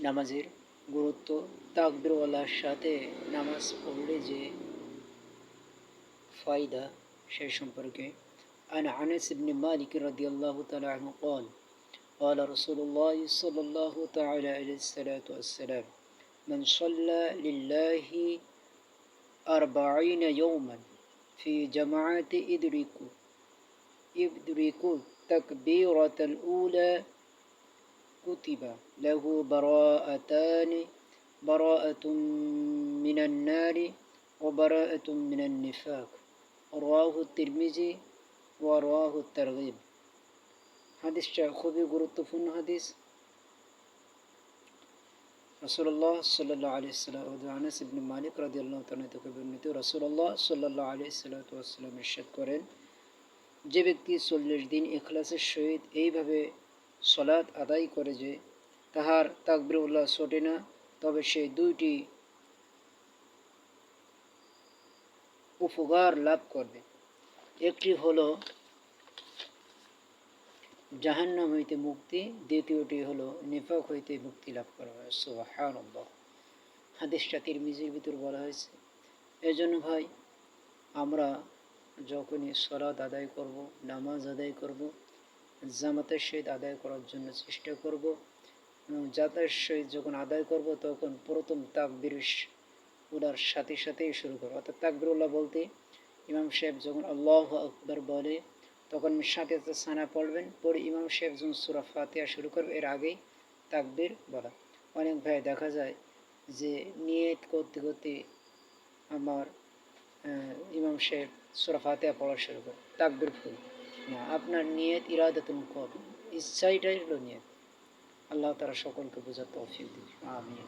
নামাজের গুরুত্ব তাকবিরওয়ালার সাথে নামাজ পড়লে যে ফায়দা সে সম্পর্কে عن عنس بن مالك رضي الله تعالى عنه قال قال رسول الله صلى الله تعالى عليه الصلاة والسلام من صلى لله أربعين يوما في جماعة إدركوا إدركوا التكبيرة الأولى كتب له براءتان براءة من النار وبراءة من النفاق رواه الترمذي ورواه الترغيب হাদিসটা খুবই গুরুত্বপূর্ণ হাদিস রসুল্লাহ সাল্লাহ আলি আনাস ইবনে মালিক রাজি আল্লাহ থেকে বর্ণিত রসুল্লাহ সাল্লাহ আলি সাল্লাম ইরশাদ করেন যে ব্যক্তি চল্লিশ দিন এখলাসের সহিত এইভাবে সলাৎ আদায় করে যে তাহার তাকবিরুল্লাহ ছোটে না, তবে সে দুইটি উপকার লাভ করবে। একটি হলো জাহান্নাম হইতে মুক্তি, দ্বিতীয়টি হলো নিফাক হইতে মুক্তি লাভ করা হয়। সোহান হাদিসটা তিরমিজির ভিতর বলা হয়েছে। এই জন্য ভাই, আমরা যখনই সলাদ আদায় করব, নামাজ আদায় করব জামাতের সহিত আদায় করার জন্য চেষ্টা করব। যাতায়াত সহিত যখন আদায় করব, তখন প্রথম তাকবির উলার সাথে সাথেই শুরু করব। অর্থাৎ তাকবিরুল্লাহ বলতে ইমাম সাহেব যখন আল্লাহ আকবর বলে, তখন সাথে সানা পড়বেন। পরে ইমাম সাহেব যখন সুরা ফাতিয়া শুরু করবে, এর আগেই তাকবির বলা। অনেক ভাই দেখা যায় যে নিয়ত করতে করতে আমার ইমাম সাহেব সুরা ফাতিয়া পড়া শুরু করে, তাকবির ফুল আপনার নিয়ত তুমি কর ইচ্ছাইটাই হলো নিয়ত। আল্লাহ তারা সকলকে বোঝার তফিক দিবে আমিন।